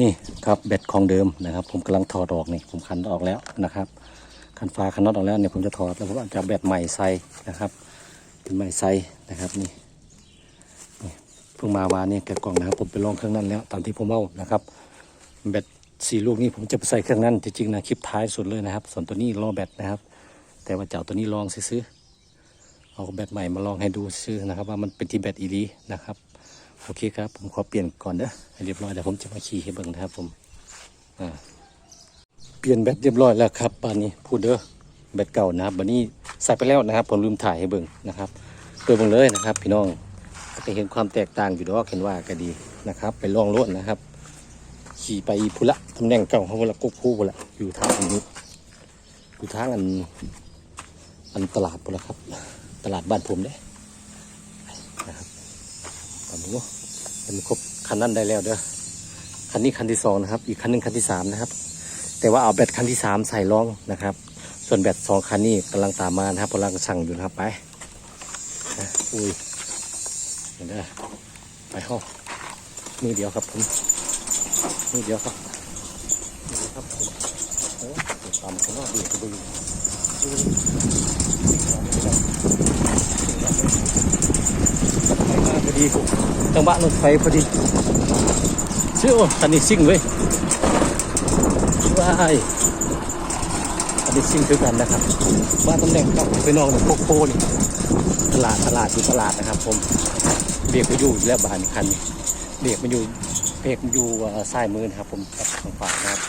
นี่ครับแบตของเดิมนะครับ ผมกำลังถอดออกนี่ผมคันออกแล้วนะครับ คันฟ้าคันน็อตออกแล้วเนี่ยผมจะถอดแล้วผมอาจะเอาแบตใหม่ใส่นะครับ เป็นใหม่ใส่นะครับนี่เพิ่งมาวานนี่แกะกล่องนะครับ ผมไปลองเครื่องนั้นแล้ว ตามที่ผมเอานะครับแบตสี่ลูกนี้ผมจะไปใส่เครื่องนั้นจริงๆนะคลิปท้ายสุดเลยนะครับ ส่วนตัวนี้รอแบตนะครับ แต่ว่าเจะเอาตัวนี้ลองซื้อเอาแบตใหม่มาลองให้ดูซื้อนะครับ ว่ามันเป็นที่แบตอีดีนะครับ โอเคครับ ผมขอเปลี่ยนก่อนเด้อให้เรียบร้อยเดี๋ยวผมจะมาขี่ให้เบิ่งนะครับผมอ่าเปลี่ยนแบตเรียบร้อยแล้วครับบานนี้พูดเด้อแบตเก่านะครับบันนี้ใส่ไปแล้วนะครับ ผมลืมถ่ายให้เบิ่งนะครับเปิดเบิ่งเลยนะครับ พี่น้องก็เห็นความแตกต่างอยู่ดอกเห็นว่าก็ดีนะครับ ไปลองรถนะครับ ขี่ไปพุละตำแหน่งเก่าเขาพุละกุ๊กพูพุละอยู่ทางอันนี้อยู่ทางอันอันตลาดพุละครับ ตลาดบ้านผมเด้นะครับตามนี้ เป็นครบคันนั้นได้แล้วเด้อคันนี้คันที่สองนะครับ อีกคันหนึ่งคันที่สามนะครับ แต่ว่าเอาแบตคันที่สามใส่รองนะครับ ส่วนแบตสองคันนี้กำลังตามมานะครับกำลังสั่งอยู่นะครับไปนะอุ้ยเห็นเด้อไปห้องมือเดียวครับผมนี่เดียวครับนี่ครับผมโอ้ตามคนว่าดีก็ดูพอดี จังหวะรถไฟพอดีเชื่อว่าคันนี้ซิ่งเว้ยว้ายคันนี้ซิ่งคือกันนะครับบ้าตำแหน่งกับไปนอกเนี่ยโคโคนี่ตลาดตลาดอยู่ตลาดนะครับ ผมเบียกไปอยู่แล้วบานคันเบียกมาอยู่เพกมาอยู่ซ้ายมือนะครับ ผมกับทางขวานะครับ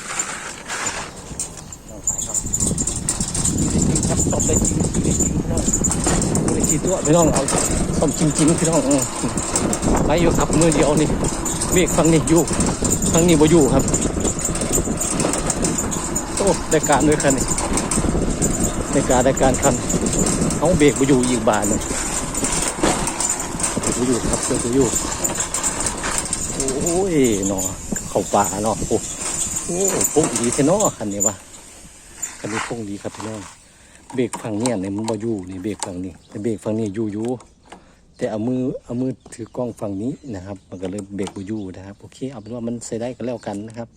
ทางซ้ายครับจริงๆครับตบได้จริงจริงพี่น้อง ไม่ได้ชี้ตัวพี่น้องเอาต้มจริงๆพี่น้องไปอยู่ครับมือเดียวนี่เบรกฝั่งนี้อยู่ฝั่งนี้บ่อยู่ครับโอ้ได้การด้วยคันนี่ได้การได้การคันเขาเบรกบ่อยู่อีกบานหนึงบ่อยู่ครับเบรกบ่อยู่โอ้ยเนาะเข้าป่าเนาะโอ้โอ้พุ่งดีเทเนาะคันนี้วะคันนี้พุ่งดีครับพี่น้อง เบรกฝั่งเนี้ยเนี่ยมันบ่อยู่นี่เบรกฝั่งนี้แต่เบรกฝั่งนี้อยู่อยู่แต่เอามือเอามือถือกล้องฝั่งนี้นะครับ มันก็เลยเบรกบ่อยู่นะครับโอเคเอาเป็นว่ามันใช้ได้ก็แล้วกันนะครับ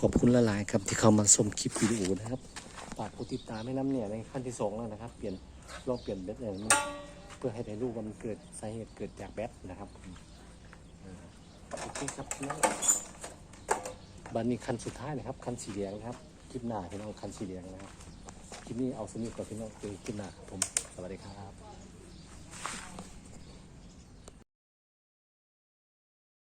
ขอบคุณละลายๆครับที่เข้ามาชมคลิปวิดีโอนะครับฝากกดติดตามให้น้ำเนี่ยในขั้นที่สองแล้วนะครับ เปลี่ยนลองเปลี่ยนแบตเนี่ยมันเพื่อให้ได้รู้ว่ามันเกิดสาเหตุเกิดจากแบตนะครับโอเคครับพี่น้องบันนี้คันสุดท้ายนะครับ คันสีเหลืองนะครับคลิปหน้าพี่น้องคันสีเหลืองนะครับ ที่นี่เอาสนิทกับพี่น้องเจอกินหน้าผม